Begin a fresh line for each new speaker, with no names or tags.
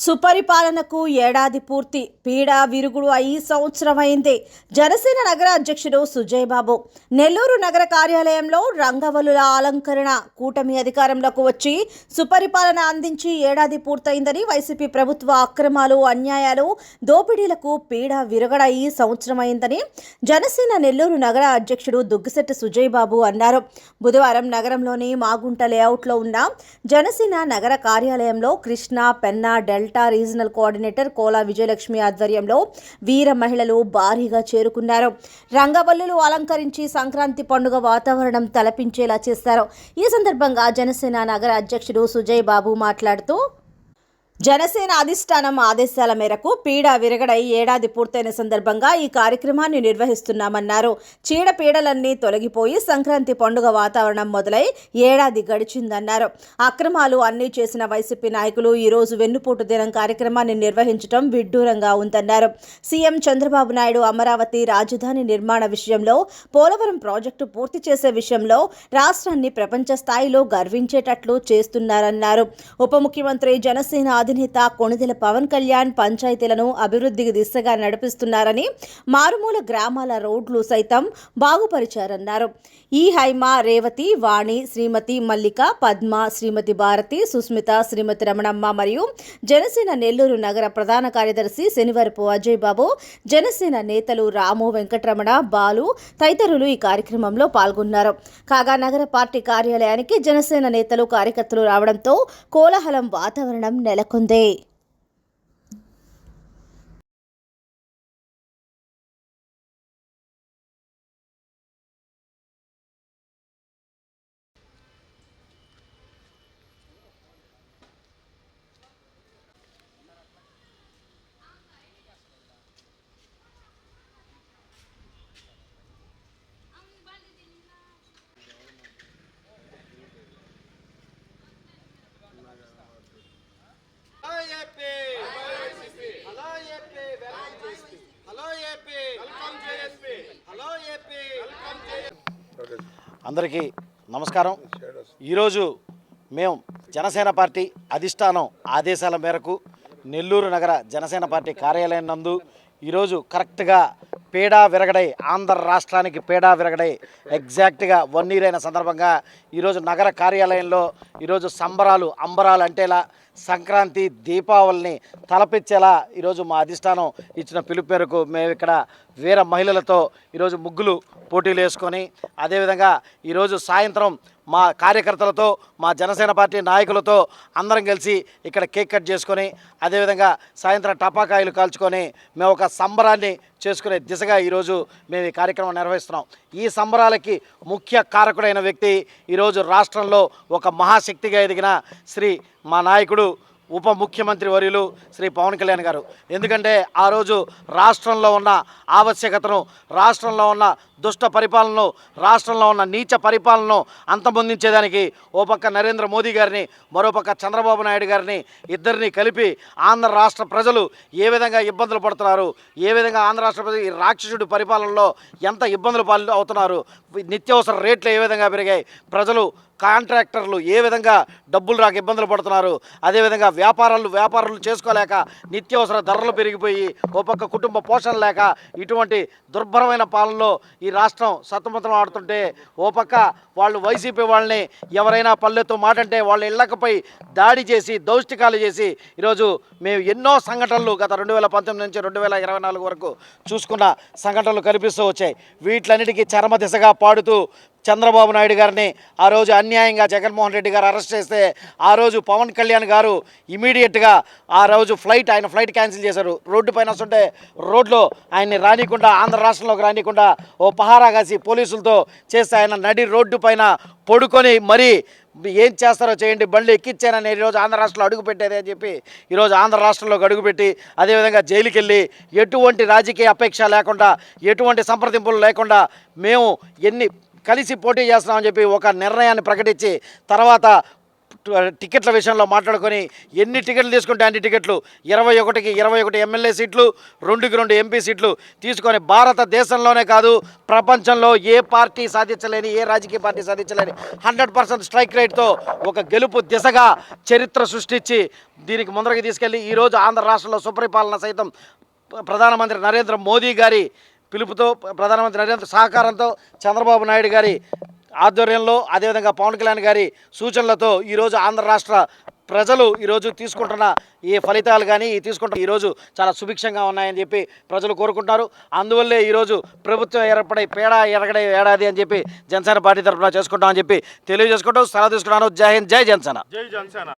సుపరిపాలనకు ఏడాది పూర్తి. పీడ విరుగుడు అయి సంవత్సరమైంది. జనసేన నగర అధ్యక్షుడు సుజయ్ బాబు నెల్లూరు నగర కార్యాలయంలో రంగవల్లుల అలంకరణ కూటమి అధికారంలోకి వచ్చి సుపరిపాలన అందించి ఏడాది పూర్తయిందని వైసీపీ ప్రభుత్వ అక్రమాలు అన్యాయాలు దోపిడీలకు పీడ విరగడయి సంవత్సరమైందని జనసేన నెల్లూరు నగర అధ్యక్షుడు దుగ్గిశెట్టి సుజయ్ బాబు అన్నారు. బుధవారం నగరంలోని మాగుంట లేఅవుట్లో ఉన్న జనసేన నగర కార్యాలయంలో Krishna Penna delta regional coordinator Kola Vijayalakshmi ఆధ్వర్యంలో వీర మహిళలు భారీగా చేరుకున్నారు. రంగవల్లులు అలంకరించి సంక్రాంతి పండుగ వాతావరణం తలపించేలా చేశారు ఈ సందర్భంగా జనసేన నగర అధ్యక్షుడు సుజయ్ బాబు మాట్లాడుతూ జనసేన అధిష్టానం ఆదేశాల మేరకు పీడ విరగడై ఏడాది పూర్తయిన సందర్భంగా ఈ కార్యక్రమాన్ని నిర్వహిస్తున్నామన్నారు. చీడపీడలన్నీ తొలగిపోయి సంక్రాంతి పండుగ వాతావరణం మొదలై ఏడాది గడిచిందన్నారు. అక్రమాలు అన్నీ చేసిన వైసీపీ నాయకులు ఈరోజు వెన్నుపోటు దినం కార్యక్రమాన్ని నిర్వహించడం విడ్డూరంగా ఉందన్నారు. సీఎం చంద్రబాబు నాయుడు అమరావతి రాజధాని నిర్మాణ విషయంలో పోలవరం ప్రాజెక్టు పూర్తి చేసే విషయంలో రాష్ట్రాన్ని ప్రపంచ స్థాయిలో గర్వించేటట్లు చేస్తున్నారన్నారు. ఉప ముఖ్యమంత్రి జనసేన అధినేత కొణిదెల పవన్ కళ్యాణ్ పంచాయతీలను అభివృద్ధికి దిశగా నడిపిస్తున్నారని మారుమూల గ్రామాల రోడ్లు సైతం బాగుపరిచారన్నారు. ఈ హైమ రేవతి వాణి శ్రీమతి మల్లిక పద్మ శ్రీమతి భారతి సుస్మిత శ్రీమతి రమణమ్మ మరియు జనసేన నెల్లూరు నగర ప్రధాన కార్యదర్శి శనివారపు అజయ్ బాబు జనసేన నేతలు రాము వెంకటరమణ బాలు తదితరులు ఈ కార్యక్రమంలో పాల్గొన్నారు. కాగా నగర పార్టీ కార్యాలయానికి జనసేన నేతలు కార్యకర్తలు రావడంతో కోలాహలం వాతావరణం నెలకొంది.
ఉంది
అందరికీ నమస్కారం. ఈరోజు మేము జనసేన పార్టీ అధిష్టానం ఆదేశాల మేరకు నెల్లూరు నగర జనసేన పార్టీ కార్యాలయం నందు ఈరోజు కరెక్ట్గా పేడా విరగడై ఆంధ్ర రాష్ట్రానికి పేడా విరగడై ఎగ్జాక్ట్గా వన్ ఇయర్ అయిన సందర్భంగా ఈరోజు నగర కార్యాలయంలో ఈరోజు సంబరాలు అంబరాలు అంటేలా సంక్రాంతి దీపావళిని తలపించేలా ఈరోజు మా అధిష్టానం ఇచ్చిన పిలుపు మేరకు మేము ఇక్కడ వీర మహిళలతో ఈరోజు ముగ్గులు పోటీలు వేసుకొని అదేవిధంగా ఈరోజు సాయంత్రం మా కార్యకర్తలతో మా జనసేన పార్టీ నాయకులతో అందరం కలిసి ఇక్కడ కేక్ కట్ చేసుకొని అదేవిధంగా సాయంత్రం టపాకాయలు కాల్చుకొని మేము ఒక సంబరాన్ని చేసుకునే దిశగా ఈరోజు మేము ఈ కార్యక్రమం నిర్వహిస్తున్నాం. ఈ సంబరాలకి ముఖ్య కారకుడైన వ్యక్తి ఈరోజు రాష్ట్రంలో ఒక మహాశక్తిగా ఎదిగిన శ్రీ మా నాయకుడు ఉప ముఖ్యమంత్రి వర్యులు శ్రీ పవన్ కళ్యాణ్ గారు. ఎందుకంటే ఆ రోజు రాష్ట్రంలో ఉన్న ఆవశ్యకతను రాష్ట్రంలో ఉన్న దుష్ట పరిపాలనను రాష్ట్రంలో ఉన్న నీచ పరిపాలనను అంతమొందించేదానికి ఓ పక్క నరేంద్ర మోదీ గారిని మరో పక్క చంద్రబాబు నాయుడు గారిని ఇద్దరిని కలిపి ఆంధ్ర రాష్ట్ర ప్రజలు ఏ విధంగా ఇబ్బందులు పడుతున్నారు ఏ విధంగా ఆంధ్ర రాష్ట్ర ప్రజలు ఈ రాక్షసుడి పరిపాలనలో ఎంత ఇబ్బందులు పాలు అవుతున్నారు నిత్యావసర రేట్లు ఏ విధంగా పెరిగాయి ప్రజలు కాంట్రాక్టర్లు ఏ విధంగా డబ్బులు రాక ఇబ్బందులు పడుతున్నారు అదేవిధంగా వ్యాపారాలు వ్యాపారాలు చేసుకోలేక నిత్యావసర ధరలు పెరిగిపోయి ఓ పక్క కుటుంబ పోషణ లేక ఇటువంటి దుర్భరమైన పాలనలో ఈ రాష్ట్రం సతమతం ఆడుతుంటే ఓ పక్క వాళ్ళు వైసీపీ వాళ్ళని ఎవరైనా పల్లెతో మాటంటే వాళ్ళ ఇళ్ళకపై దాడి చేసి దౌష్టికాలు చేసి ఈరోజు మేము ఎన్నో సంఘటనలు గత రెండు వేల పంతొమ్మిది నుంచి రెండు వేల ఇరవై నాలుగు వరకు చూసుకున్న సంఘటనలు కనిపిస్తూ వచ్చాయి. వీటిలన్నిటికీ చరమ దిశగా పాడుతూ చంద్రబాబు నాయుడు గారిని ఆ రోజు అన్యాయంగా జగన్మోహన్ రెడ్డి గారు అరెస్ట్ చేస్తే ఆ రోజు పవన్ కళ్యాణ్ గారు ఇమీడియట్గా ఆ రోజు ఫ్లైట్ ఆయన ఫ్లైట్ క్యాన్సిల్ చేశారు. రోడ్డు పైన వస్తుంటే రోడ్లో ఆయన్ని రానికుండా ఆంధ్ర రాష్ట్రంలోకి రానికుండా ఓ పహారా కాసి పోలీసులతో చేస్తే ఆయన నడి రోడ్డు పైన పడుకొని మరీ ఏం చేస్తారో చేయండి బండ్లు ఎక్కిచ్చానని ఈరోజు ఆంధ్ర రాష్ట్రంలో అడుగుపెట్టేది అని చెప్పి ఈరోజు ఆంధ్ర రాష్ట్రంలోకి అడుగుపెట్టి అదేవిధంగా జైలుకి వెళ్ళి ఎటువంటి రాజకీయ అపేక్ష లేకుండా ఎటువంటి సంప్రదింపులు లేకుండా మేము ఎన్ని కలిసి పోటీ చేస్తున్నామని చెప్పి ఒక నిర్ణయాన్ని ప్రకటించి తర్వాత టికెట్ల విషయంలో మాట్లాడుకొని ఎన్ని టికెట్లు తీసుకుంటే అన్ని టికెట్లు? ఇరవై ఒకటికి ఇరవై ఒకటి ఎమ్మెల్యే సీట్లు రెండుకి రెండు ఎంపీ సీట్లు తీసుకొని భారతదేశంలోనే కాదు ప్రపంచంలో ఏ పార్టీ సాధించలేని ఏ రాజకీయ పార్టీ సాధించలేని హండ్రెడ్ పర్సెంట్ స్ట్రైక్ రేట్తో ఒక గెలుపు దిశగా చరిత్ర సృష్టించి దీనికి ముందరకి తీసుకెళ్ళి ఈరోజు ఆంధ్ర రాష్ట్రంలో సుపరిపాలన సైతం ప్రధానమంత్రి నరేంద్ర మోదీ గారి పిలుపుతో ప్రధానమంత్రి నరేంద్ర సహకారంతో చంద్రబాబు నాయుడు గారి ఆధ్వర్యంలో అదేవిధంగా పవన్ కళ్యాణ్ గారి సూచనలతో ఈరోజు ఆంధ్ర రాష్ట్ర ప్రజలు ఈరోజు తీసుకుంటున్న ఈ ఫలితాలు కానీ ఈ తీసుకుంటున్న ఈరోజు చాలా సుభిక్షంగా ఉన్నాయని చెప్పి ప్రజలు కోరుకుంటున్నారు. అందువల్లే ఈరోజు ప్రభుత్వం ఏర్పడే పేడ ఎరగడే ఏడాది అని చెప్పి జనసేన పార్టీ తరఫున చేసుకుంటామని చెప్పి తెలియజేసుకుంటూ సలహా తీసుకున్నాను. జై హింద్ జై జనసేన.
జై జనసేన.